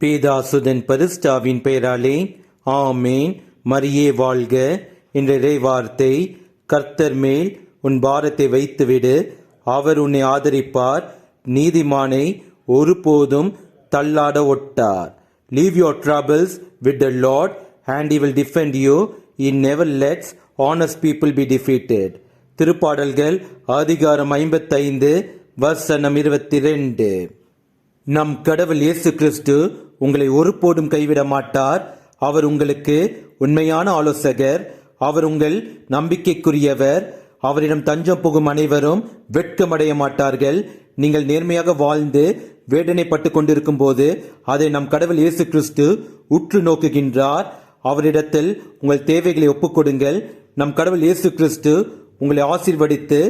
பேதாசுதன் பரிஸ்டாவின் பெயராலே ஆமேன். மரியே வாழ்க. என்ற இறைவார்த்தை கர்த்தர் மேல் உன் பாரத்தை வைத்துவிடு. அவர் உன்னை ஆதரிப்பார். நீதிமானை ஒருபோதும் தள்ளாட ஒட்டார். Leave your troubles with the Lord and he will defend you he never lets honest people be defeated திருப்பாடல்கள் அதிகாரம் ஐம்பத்தைந்து வசனம் இருபத்தி ரெண்டு. நம் கடவுள் இயேசு கிறிஸ்து உங்களை ஒருபோதும் கைவிட மாட்டார். அவர் உங்களுக்கு உண்மையான ஆலோசகர். அவர் உங்கள் நம்பிக்கைக்குரியவர். அவரிடம் தஞ்சம் புகும் அனைவரும் வெட்கமடைய மாட்டார்கள். நீங்கள் நேர்மையாக வாழ்ந்து வேதனைப்பட்டு கொண்டிருக்கும் போது அதை நம் கடவுள் இயேசு கிறிஸ்து உற்று நோக்குகின்றார். அவரிடத்தில் உங்கள் தேவைகளை ஒப்புக்கொடுங்கள் நம் கடவுள் இயேசு கிறிஸ்து உங்களை ஆசீர்வதித்து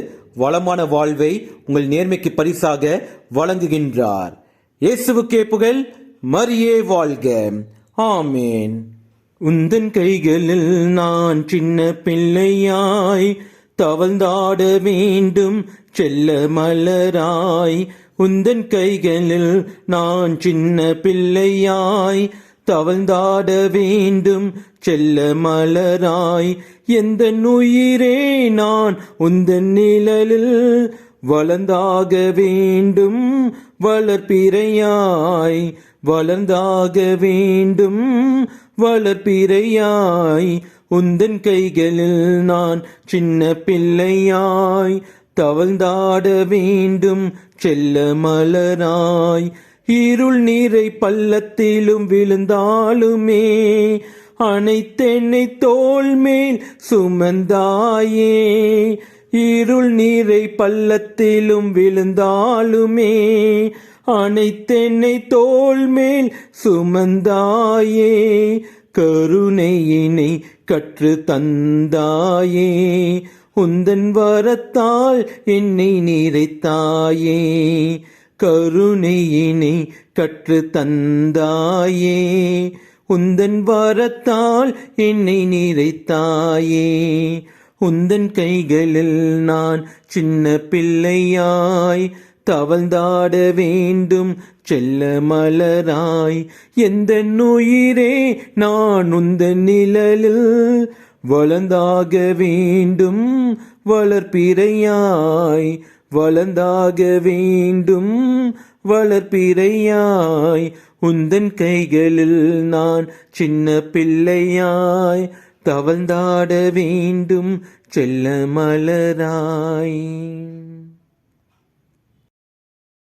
வளமான வாழ்வை உங்கள் நேர்மைக்கு பரிசாக வழங்குகின்றார். இயேசுவுக்கே புகழ். மரியே வாழ்க. ஆமேன். உந்தன் கைகளில் நான் சின்ன பிள்ளையாய் தவழ்ந்தாட வேண்டும் செல்ல மலராய். உந்தன் கைகளில் நான் சின்ன பிள்ளையாய் தவழ்ந்தாட வேண்டும் செல்ல மலராய். எந்த உயிரே நான் உந்தன் நிழலில் வளர்ந்தாக வேண்டும் வளர்ப்பிறையாய். வளர்ந்தாக வேண்டும். வளர்ப்பிறையாய் உந்தன் கைகளில் நான் சின்ன பிள்ளையாய் தவழ்ந்தாட வேண்டும். செல்ல மலராய் இருள் நீரை பள்ளத்திலும் விழுந்தாலுமே அனைத்தென்னை தோல் மேல் சுமந்தாயே. இருள் நீரை பள்ளத்திலும் விழுந்தாலுமே அனைத்தென்னை தோல் மேல் சுமந்தாயே கருணையினை கற்று தந்தாயே. உந்தன் வரத்தால் என்னை நிறைத்தாயே கருணையினை கற்று தந்தாயே. உந்தன் வரத்தால் என்னை நிறைத்தாயே உந்தன் கைகளில் நான் சின்ன பிள்ளையாய் தவழ்ந்தாட வேண்டும் செல்ல மலராய். எந்த நுயிரே நான் உந்த நிழலில் வளர்ந்தாக வேண்டும் வளர்ப்பிறையாய். வளர்ந்தாக வேண்டும் வளர்ப்பிறையாய். உந்தன் கைகளில் நான் சின்ன பிள்ளையாய். தவழ்ந்தாட வேண்டும் செல்ல மலராய்.